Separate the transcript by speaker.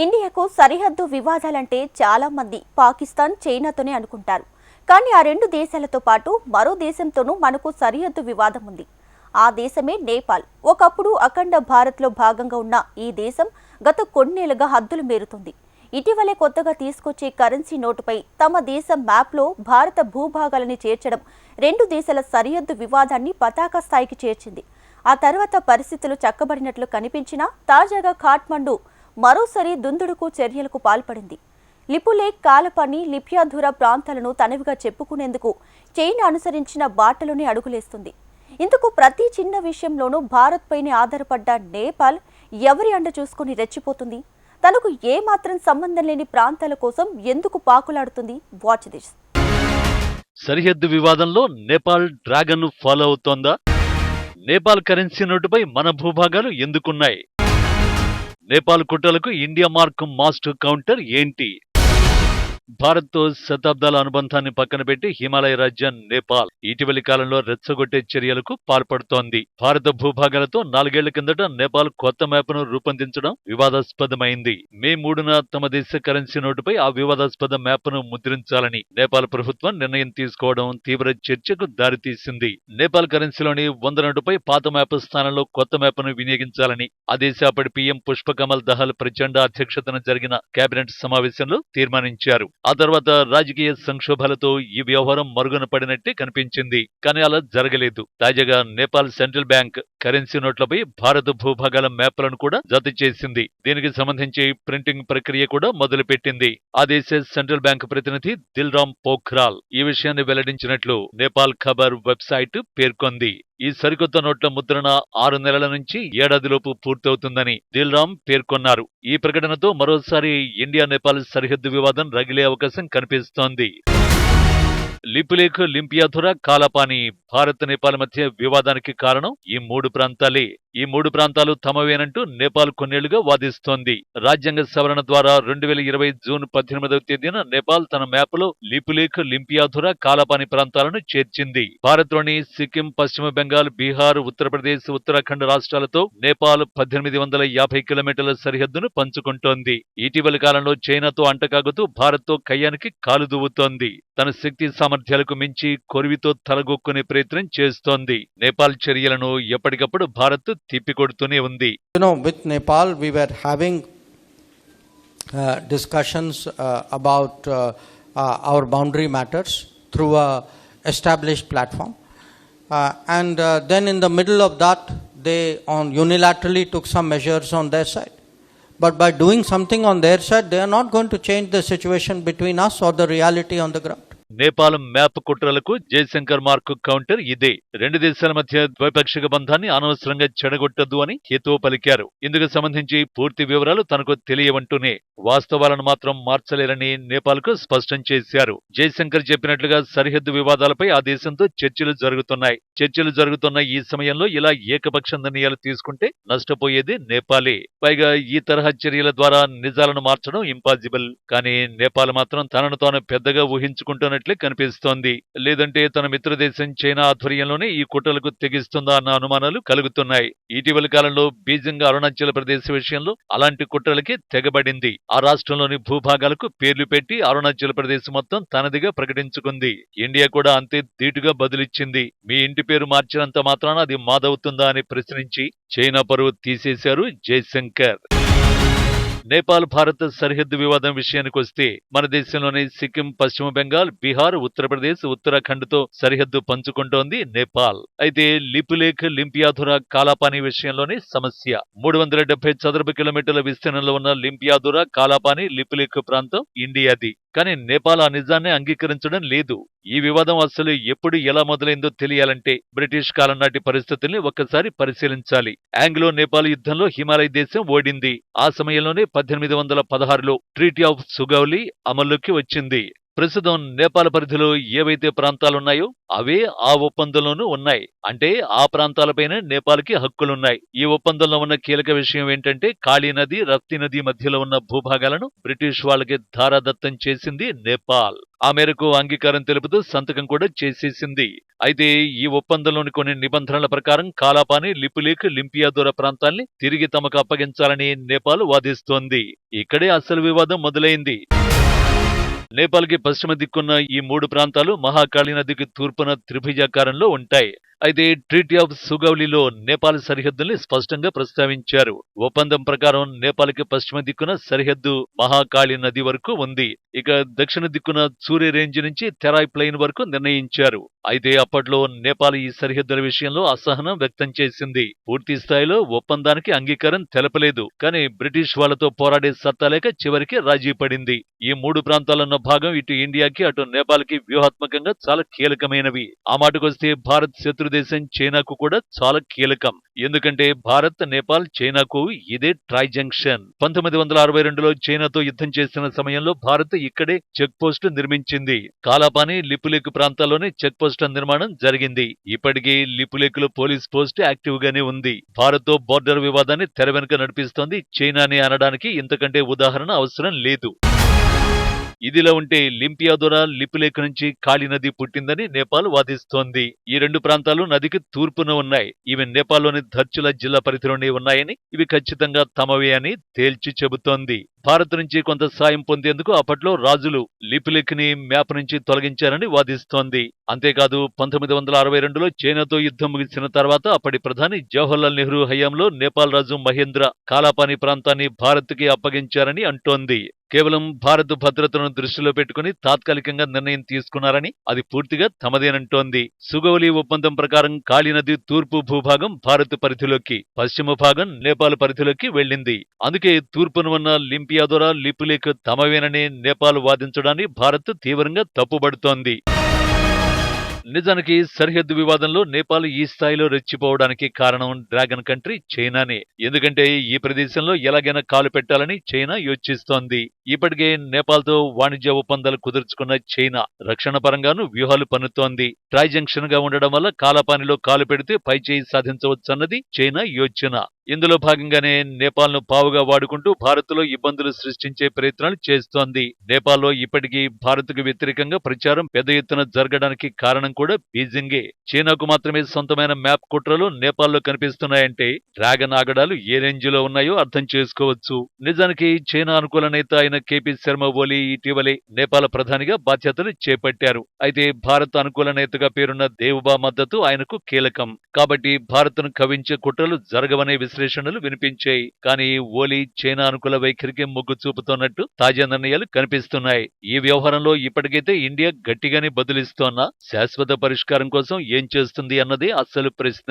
Speaker 1: ఇండియాకు సరిహద్దు వివాదాలంటే చాలా మంది పాకిస్తాన్ చైనాతోనే అనుకుంటారు. కానీ ఆ రెండు దేశాలతో పాటు మరో దేశంతోనూ మనకు సరిహద్దు వివాదం ఉంది. ఆ దేశమే నేపాల్. ఒకప్పుడు అఖండ భారత్లో భాగంగా ఉన్న ఈ దేశం గత కొన్నేళ్ళుగా హద్దులు మేరుతుంది. ఇటీవలే కొత్తగా తీసుకొచ్చే కరెన్సీ నోటుపై తమ దేశం మ్యాప్లో భారత భూభాగాలని చేర్చడం రెండు దేశాల సరిహద్దు వివాదాన్ని పతాక స్థాయికి చేర్చింది. ఆ తర్వాత పరిస్థితులు చక్కబడినట్లు కనిపించినా తాజాగా ఖాట్మండు మరోసారి దుందుడుకు చర్యలకు పాల్పడింది. లిపులేక్ కాలపని లిప్యాధుర ప్రాంతాలను తనవిగా చెప్పుకునేందుకు చైనా అనుసరించిన బాటలోనే అడుగులేస్తుంది. ఇందుకు ప్రతి చిన్న విషయంలోనూ భారత్పైనే ఆధారపడ్డ నేపాల్ ఎవరి అండ చూసుకుని రెచ్చిపోతుంది? తనకు ఏమాత్రం సంబంధం లేని ప్రాంతాల కోసం ఎందుకు పాకులాడుతుంది? వాచ్ దిస్
Speaker 2: సరిహద్దు వివాదంలో నేపాల్ డ్రాగన్ ఫాలో అవుతోందా? నేపాల్ కరెన్సీ నోటుపై మన భూభాగాలు ఎందుకున్నాయి? నేపాల్ కుట్రలకు ఇండియా మార్క్ మాస్ట్ కౌంటర్ ఏంటి? భారత్తో శతాబ్దాల అనుబంధాన్ని పక్కన పెట్టి హిమాలయ రాజ్యం నేపాల్. ఇటీవలి కాలంలో రెచ్చగొట్టే చర్యలకు పాల్పడుతోంది. భారత భూభాగాలతో నాలుగేళ్ళ కిందట నేపాల్ కొత్త మ్యాప్ను రూపొందించడం వివాదాస్పదమైంది. మే మూడున తమ దేశ కరెన్సీ నోటుపై ఆ వివాదాస్పద మ్యాప్ను ముద్రించాలని నేపాల్ ప్రభుత్వం నిర్ణయం తీసుకోవడం తీవ్ర చర్చకు దారితీసింది. నేపాల్ కరెన్సీలోని వంద నోటుపై పాత మ్యాప్ స్థానంలో కొత్త మ్యాప్ను వినియోగించాలని ఆ దేశ అప్పటి పీఎం పుష్పకమల్ దహల్ ప్రచండ అధ్యక్షతన జరిగిన కేబినెట్ సమావేశంలో తీర్మానించారు. ఆ తర్వాత రాజకీయ సంక్షోభాలతో ఈ వ్యవహారం మరుగున పడినట్టే కనిపించింది. కానీ అలా జరగలేదు. తాజాగా నేపాల్ సెంట్రల్ బ్యాంక్ కరెన్సీ నోట్లపై భారత భూభాగాల మ్యాప్లను కూడా జత చేసింది. దీనికి సంబంధించి ప్రింటింగ్ ప్రక్రియ కూడా మొదలుపెట్టింది. ఆ దేశ సెంట్రల్ బ్యాంక్ ప్రతినిధి దిల్రామ్ పోఖ్రాల్ ఈ విషయాన్ని వెల్లడించినట్లు నేపాల్ ఖబర్ వెబ్సైట్ పేర్కొంది. ఈ సరికొత్త నోట్ల ముద్రణ ఆరు నెలల నుంచి ఏడాదిలోపు పూర్తవుతుందని దిల్రామ్ పేర్కొన్నారు. ఈ ప్రకటనతో మరోసారి ఇండియా నేపాల్ సరిహద్దు వివాదం రగిలే అవకాశం కనిపిస్తోంది. లిపులేఖ్ లింపియాధుర కాలపాని భారత్ నేపాల్ మధ్య వివాదానికి కారణం ఈ మూడు ప్రాంతాలే. ఈ మూడు ప్రాంతాలు తమవేనంటూ నేపాల్ కొన్నేళ్ళుగా వాదిస్తోంది. రాజ్యాంగ సవరణ ద్వారా రెండు వేల ఇరవై జూన్ పద్దెనిమిదవ తేదీన నేపాల్ తన మ్యాప్లో లిపులేఖ్ లింపియాధుర కాలపాని ప్రాంతాలను చేర్చింది. భారత్లోని సిక్కిం పశ్చిమ బెంగాల్ బీహార్ ఉత్తరప్రదేశ్ ఉత్తరాఖండ్ రాష్ట్రాలతో నేపాల్ పద్దెనిమిది వందల యాభై కిలోమీటర్ల సరిహద్దును పంచుకుంటోంది. ఇటీవలి కాలంలో చైనాతో అంటకాగుతూ భారత్తో కయ్యానికి కాలు దువ్వుతోంది తన శక్తి సామర్థ్యాలకు మించి కొరివితో తలగొక్కునే ప్రయత్నం చేస్తోంది నేపాల్ చర్యలను ఎప్పటికప్పుడు భారత్ తిప్పికొడుతూనే ఉంది
Speaker 3: You know, with Nepal, we were having uh, discussions uh, about uh, established platform. Uh, and uh, then in the middle of that, they on unilaterally took some measures on their side. But by doing something on their side, they are not going to change the situation between us or the reality on the ground.
Speaker 2: Nepal map కుట్రలకు Jaishankar mark counter ఇదే. రెండు దేశాల మధ్య ద్వైపాక్షిక బంధాన్ని అనవసరంగా చెడగొట్టద్దు అని హితో పలికారు. ఇందుకు సంబంధించి పూర్తి వివరాలు తనకు తెలియవంటూనే వాస్తవాలను మాత్రం మార్చలేరని నేపాల్కు స్పష్టం చేశారు. జయశంకర్ చెప్పినట్లుగా సరిహద్దు వివాదాలపై ఆ దేశంతో చర్చలు జరుగుతున్నాయి. చర్చలు జరుగుతున్న ఈ సమయంలో ఇలా ఏకపక్ష నిర్ణయాలు తీసుకుంటే నష్టపోయేది నేపాలే. పైగా ఈ తరహా చర్యల ద్వారా నిజాలను మార్చడం ఇంపాసిబుల్. కానీ నేపాల్ మాత్రం తనను తాను పెద్దగా ఊహించుకుంటున్న ఊహించుకుంటున్నట్లే కనిపిస్తోంది. లేదంటే తన మిత్రదేశం చైనా ఆధ్వర్యంలోనే ఈ కుట్రలకు తెగిస్తుందా అన్న అనుమానాలు కలుగుతున్నాయి. ఇటీవలి కాలంలో బీజింగ్ అరుణాచల్ ప్రదేశ్ విషయంలో అలాంటి కుట్రలకి తెగబడింది. ఆ రాష్ట్రంలోని భూభాగాలకు పేర్లు పెట్టి అరుణాచల్ ప్రదేశ్ మొత్తం తనదిగా ప్రకటించుకుంది. ఇండియా కూడా అంతే ధీటుగా బదులిచ్చింది. మీ ఇంటి పేరు మార్చినంత మాత్రాన అది మాదవుతుందా అని ప్రశ్నించి చైనా పరువు తీసేశారు జయశంకర్. నేపాల్ భారత్ సరిహద్దు వివాదం విషయానికి వస్తే మన దేశంలోని సిక్కిం పశ్చిమ బెంగాల్ బీహార్ ఉత్తరప్రదేశ్ ఉత్తరాఖండ్తో సరిహద్దు పంచుకుంటోంది నేపాల్. అయితే లిపులేఖ్ లింపియాధుర కాలాపాని విషయంలోనే సమస్య. మూడు వందల డెబ్బై చదరపు కిలోమీటర్ల విస్తీర్ణంలో ఉన్న లింపియాధుర కాలాపాని లిపులేఖ్ ప్రాంతం ఇండియాది. కానీ నేపాల్ ఆ నిజాన్ని అంగీకరించడం లేదు. ఈ వివాదం అసలు ఎప్పుడు ఎలా మొదలైందో తెలియాలంటే బ్రిటిష్ కాలం నాటి పరిస్థితుల్ని ఒక్కసారి పరిశీలించాలి. ఆంగ్లో నేపాల్ యుద్ధంలో హిమాలయ దేశం ఓడింది. ఆ సమయంలోనే పద్దెనిమిది వందల పదహారులో ట్రీటీ ఆఫ్ సుగౌలి అమల్లోకి వచ్చింది. ప్రస్తుతం నేపాల్ పరిధిలో ఏవైతే ప్రాంతాలున్నాయో అవే ఆ ఒప్పందంలోనూ ఉన్నాయి. అంటే ఆ ప్రాంతాలపైన నేపాల్కి హక్కులున్నాయి. ఈ ఒప్పందంలో ఉన్న కీలక విషయం ఏంటంటే కాళీ నది రప్తి నది మధ్యలో ఉన్న భూభాగాలను బ్రిటిష్ వాళ్ళకి ధారాదత్తం చేసింది నేపాల్. ఆ మేరకు అంగీకారం తెలుపుతూ సంతకం కూడా చేసేసింది. అయితే ఈ ఒప్పందంలోని కొన్ని నిబంధనల ప్రకారం కాలాపాని లిపులేక్ లింపియాదూర ప్రాంతాల్ని తిరిగి తమకు అప్పగించాలని నేపాల్ వాదిస్తోంది. ఇక్కడే అసలు వివాదం మొదలైంది. నేపాల్కి పశ్చిమ దిక్కున్న ఈ మూడు ప్రాంతాలు మహాకాళీ నదికి తూర్పున త్రిభుజాకారంలో ఉంటాయి. అయితే ట్రీటీ ఆఫ్ సుగౌలిలో నేపాల్ సరిహద్దుల్ని స్పష్టంగా ప్రస్తావించారు. ఒప్పందం ప్రకారం నేపాల్కి పశ్చిమ దిక్కున సరిహద్దు మహాకాళి నది వరకు ఉంది. ఇక దక్షిణ దిక్కున సూర్య రేంజ్ నుంచి తెరాయ్ ప్లెయిన్ వరకు నిర్ణయించారు. అయితే అప్పట్లో నేపాల్ ఈ సరిహద్దుల విషయంలో అసహనం వ్యక్తం చేసింది. పూర్తి స్థాయిలో ఒప్పందానికి అంగీకారం తెలపలేదు. కానీ బ్రిటిష్ వాళ్ళతో పోరాడే సత్తా లేక చివరికి రాజీ పడింది. ఈ మూడు ప్రాంతాలన్న భాగం ఇటు ఇండియాకి అటు నేపాల్కి వ్యూహాత్మకంగా చాలా కీలకమైనవి. ఆ మాటకొస్తే భారత్ శత్రు దేశం చైనాకు కూడా చాలా కీలకం. ఎందుకంటే భారత్ నేపాల్ చైనాకు ఇదే ట్రై జంక్షన్ పంతొమ్మిది వందల అరవై రెండులో చైనాతో యుద్ధం చేసిన సమయంలో భారత్ ఇక్కడే చెక్ పోస్ట్ నిర్మించింది. కాలాపాని లిపులేక్ ప్రాంతాల్లోనే చెక్ పోస్ట్ నిర్మాణం జరిగింది. ఇప్పటికీ లిపులేకులో పోలీస్ పోస్ట్ యాక్టివ్ గానే ఉంది. భారత్తో బోర్డర్ వివాదాన్ని తెర వెనుక నడిపిస్తోంది చైనాని అనడానికి ఇంతకంటే ఉదాహరణ అవసరం లేదు. ఇదిలా ఉంటే లింపియాదొర లిపులేఖ నుంచి కాళీ నది పుట్టిందని నేపాల్ వాదిస్తోంది. ఈ రెండు ప్రాంతాలు నదికి తూర్పున ఉన్నాయి. ఇవి నేపాల్లోని ధర్చుల జిల్లా పరిధిలోనే ఉన్నాయని ఇవి ఖచ్చితంగా తమవే అని తేల్చి చెబుతోంది. భారత్ నుంచి కొంత సాయం పొందేందుకు అప్పట్లో రాజులు లిపిలిక్ని మ్యాప్ నుంచి తొలగించారని వాదిస్తోంది. అంతేకాదు పంతొమ్మిది వందల అరవై రెండులో చైనాతో యుద్ధం ముగిసిన తర్వాత అప్పటి ప్రధాని జవహర్లాల్ నెహ్రూ హయాంలో నేపాల్ రాజు మహేంద్ర కాలాపాని ప్రాంతాన్ని భారత్కి అప్పగించారని అంటోంది. కేవలం భారత్ భద్రతను దృష్టిలో పెట్టుకుని తాత్కాలికంగా నిర్ణయం తీసుకున్నారని అది పూర్తిగా తమదేనంటోంది. సుగౌలి ఒప్పందం ప్రకారం కాళీ నది తూర్పు భూభాగం భారత్ పరిధిలోకి పశ్చిమ భాగం నేపాల్ పరిధిలోకి వెళ్ళింది అందుకే తూర్పున ఉన్న లింపియాదొర లిపులేక్ తమవేనని నేపాల్ వాదించడాన్ని భారత్ తీవ్రంగా తప్పుబడుతోంది. నిజానికి సరిహద్దు వివాదంలో నేపాల్ ఈ స్థాయిలో రెచ్చిపోవడానికి కారణం డ్రాగన్ కంట్రీ చైనానే. ఎందుకంటే ఈ ప్రదేశంలో ఎలాగైనా కాలు పెట్టాలని చైనా యోచిస్తోంది. ఇప్పటికే నేపాల్తో వాణిజ్య ఒప్పందాలు కుదుర్చుకున్న చైనా రక్షణ పరంగాను వ్యూహాలు పన్నుతోంది. ట్రైజంక్షన్గా ఉండడం వల్ల కాలపానిలో కాలు పెడితే పై చేయి సాధించవచ్చన్నది చైనా యోచన. ఇందులో భాగంగానే నేపాల్ను పావుగా వాడుకుంటూ భారత్లో ఇబ్బందులు సృష్టించే ప్రయత్నాలు చేస్తోంది. నేపాల్లో ఇప్పటికీ భారత్కు వ్యతిరేకంగా ప్రచారం పెద్ద ఎత్తున జరగడానికి కారణం కూడా బీజింగే. చైనాకు మాత్రమే సొంతమైన మ్యాప్ కుట్రలు నేపాల్లో కనిపిస్తున్నాయంటే డ్రాగన్ ఆగడాలు ఏ రేంజ్లో ఉన్నాయో అర్థం చేసుకోవచ్చు. నిజానికి చైనా అనుకూల నేత అయిన కేపీ శర్మ ఓలీ ఇటీవలే నేపాల్ ప్రధానిగా బాధ్యతలు చేపట్టారు. అయితే భారత్ అనుకూల నేతగా పేరున్న దేవుబా మద్దతు ఆయనకు కీలకం. కాబట్టి భారత్ను కవించే కుట్రలు జరగవనే విశ్లేషణలు వినిపించాయి. కానీ ఓలీ చైనా అనుకూల వైఖరికి మొగ్గు చూపుతున్నట్టు తాజా నిర్ణయాలు కనిపిస్తున్నాయి. ఈ వ్యవహారంలో ఇప్పటికైతే ఇండియా గట్టిగానే బదులిస్తోన్నా శాశ్వత పరిష్కారం కోసం ఏం చేస్తుంది అన్నది అసలు ప్రశ్న.